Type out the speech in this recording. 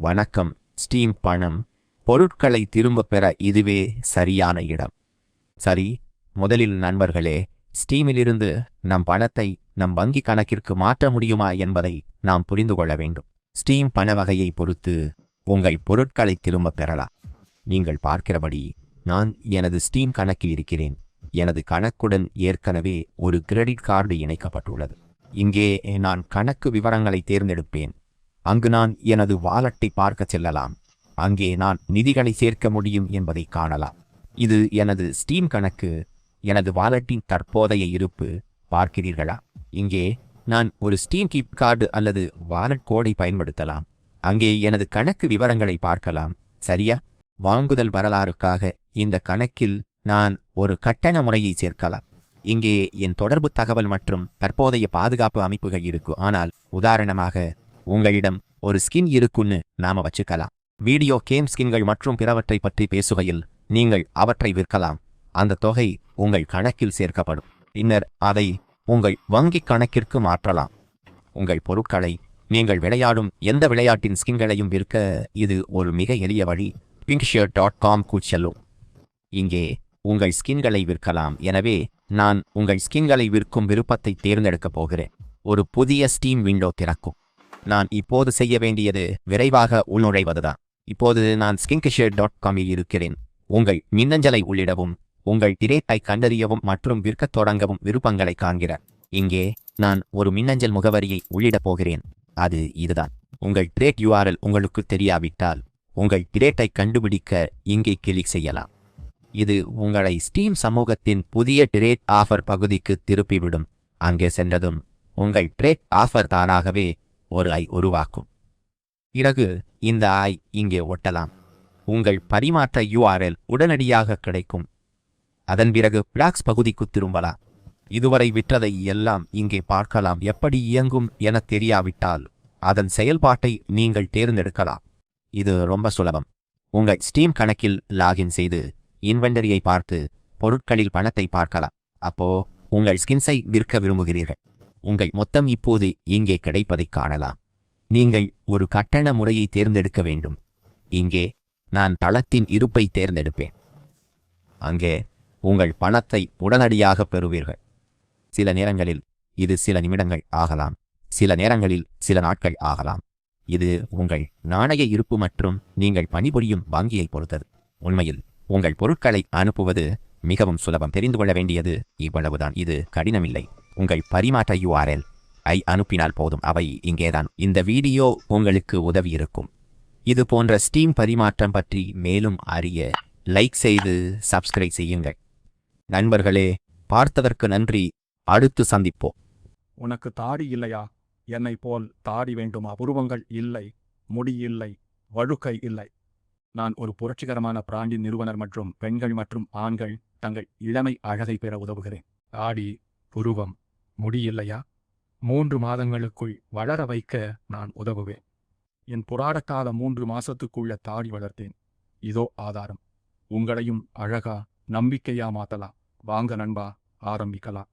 வணக்கம். ஸ்டீம் பணம். பொருட்களை திரும்பப் பெற இதுவே சரியான இடம். சரி முதலில் நண்பர்களே ஸ்டீமிலிருந்து நம் பணத்தை நம் வங்கி கணக்கிற்கு மாற்ற முடியுமா என்பதை நாம் புரிந்து கொள்ள வேண்டும். ஸ்டீம் பண வகையை பொறுத்து உங்கள் பொருட்களை திரும்பப் பெறலாம். நீங்கள் பார்க்கிறபடி நான் எனது ஸ்டீம் கணக்கில் இருக்கிறேன். எனது கணக்குடன் ஏற்கனவே ஒரு கிரெடிட் கார்டு இணைக்கப்பட்டுள்ளது. இங்கே நான் கணக்கு விவரங்களை தேர்ந்தெடுப்பேன். அங்கு நான் எனது வாலெட்டை பார்க்க செல்லலாம். அங்கே நான் நிதிகளை சேர்க்க முடியும் என்பதை காணலாம். இது எனது ஸ்டீம் கணக்கு. எனது வாலெட்டின் தற்போதைய இருப்பு பார்க்கிறீர்களா? இங்கே நான் ஒரு ஸ்டீம் கிப் கார்டு அல்லது வாலெட் கோடை பயன்படுத்தலாம். அங்கே எனது கணக்கு விவரங்களை பார்க்கலாம். சரியா? வாங்குதல் வரலாறுக்காக இந்த கணக்கில் நான் ஒரு கட்டண முறையை சேர்க்கலாம். இங்கே என் தொடர்பு தகவல் மற்றும் தற்போதைய பாதுகாப்பு அமைப்புகள் இருக்கு. ஆனால் உதாரணமாக உங்களிடம் ஒரு ஸ்கின் இருக்குன்னு நாம வச்சுக்கலாம். வீடியோ கேம் ஸ்கின்கள் மற்றும் பிறவற்றை பற்றி பேசுகையில் நீங்கள் அவற்றை விற்கலாம். அந்த தொகை உங்கள் கணக்கில் சேர்க்கப்படும். பின்னர் அதை உங்கள் வங்கிக் கணக்கிற்கு மாற்றலாம். உங்கள் பொருட்களை நீங்கள் விளையாடும் எந்த விளையாட்டின் ஸ்கின்களையும் விற்க இது ஒரு மிக எளிய வழி. பிங்க்ஷியர் டாட் காம் செல்லும். இங்கே உங்கள் ஸ்கின்களை விற்கலாம். எனவே நான் உங்கள் ஸ்கின்களை விற்கும் விருப்பத்தை தேர்ந்தெடுக்கப் போகிறேன். ஒரு புதிய ஸ்டீம் விண்டோ திறக்கும். நான் இப்போது செய்ய வேண்டியது விரைவாக உள்நுழைவதுதான். இப்போது நான் ஸ்கின்கிஷர் டாட் காமில் இருக்கிறேன். உங்கள் மின்னஞ்சலை உள்ளிடவும் உங்கள் திரேட்டை கண்டறியவும் மற்றும் விற்கத் தொடங்கவும் விருப்பங்களை காண்கிற இங்கே நான் ஒரு மின்னஞ்சல் முகவரியை உள்ளிடப் போகிறேன். அது இதுதான். உங்கள் ட்ரேட் யூஆர்எல் உங்களுக்கு தெரியாவிட்டால் உங்கள் திரேட்டை கண்டுபிடிக்க இங்கே கிளிக் செய்யலாம். இது உங்களை ஸ்டீம் சமூகத்தின் புதிய ட்ரேட் ஆஃபர் பகுதிக்கு திருப்பிவிடும். அங்கே சென்றதும் உங்கள் ட்ரேட் ஆஃபர் தானாகவே ஒரு ஐ உருவாக்கும் பிறகு இந்த ஐ இங்கே ஒட்டலாம். உங்கள் பரிமாற்ற யூஆர்எல் உடனடியாக கிடைக்கும். அதன் பிறகு பிளாக்ஸ் பகுதிக்கு திரும்பலாம். இதுவரை விற்றதை எல்லாம் இங்கே பார்க்கலாம். எப்படி இயங்கும் என தெரியாவிட்டால் அதன் செயல்பாட்டை நீங்கள் தேர்ந்தெடுக்கலாம். இது ரொம்ப சுலபம். உங்கள் ஸ்டீம் கணக்கில் லாகின் செய்து இன்வெண்டரியை பார்த்து பொருட்களில் பணத்தை பார்க்கலாம். அப்போ உங்கள் ஸ்கின்ஸை விற்க விரும்புகிறீர்கள். உங்கள் மொத்தம் இப்போது இங்கே கிடைப்பதைக் காணலாம். நீங்கள் ஒரு கட்டண முறையை தேர்ந்தெடுக்க வேண்டும். இங்கே நான் தளத்தின் இருப்பை தேர்ந்தெடுப்பேன். அங்கே உங்கள் பணத்தை உடனடியாக பெறுவீர்கள். சில நேரங்களில் இது சில நிமிடங்கள் ஆகலாம். சில நேரங்களில் சில நாட்கள் ஆகலாம். இது உங்கள் நாணய இருப்பு மற்றும் நீங்கள் பணிபுரியும் வங்கியை பொறுத்தது. உண்மையில் உங்கள் பொருட்களை அனுப்புவது மிகவும் சுலபம். தெரிந்து கொள்ள வேண்டியது இவ்வளவுதான். இது கடினமில்லை. உங்கள் பரிமாற்ற யூஆர்எல் ஐ அனுப்பினால் போதும். அவை இங்கேதான். இந்த வீடியோ உங்களுக்கு உதவி இருக்கும். இது போன்ற ஸ்டீம் பரிமாற்றம் பற்றி மேலும் அறிய லைக் செய்து சப்ஸ்கிரைப் செய்யுங்கள். நண்பர்களே பார்த்ததற்கு நன்றி. அடுத்து சந்திப்போம். உனக்கு தாடி இல்லையா? என்னை போல் தாடி வேண்டுமா. உருவங்கள் இல்லை. முடி இல்லை. வழுக்கை இல்லை. நான் ஒரு புரட்சிகரமான பிராண்டி நிறுவனர் மற்றும் பெண்கள் மற்றும் ஆண்கள் தங்கள் இளமை அழகை பெற உதவுகிறேன். தாடி புருவம் முடியலையா மூன்று மாதங்களுக்குள் வளர வைக்க நான் உதவுவேன். என் புராடக்கால மூன்று மாசத்துக்குள்ள தாடி வளர்த்தேன். இதோ ஆதாரம். உங்களையும் அழகா நம்பிக்கையா மாத்தலாம். வாங்க நண்பா ஆரம்பிக்கலாம்.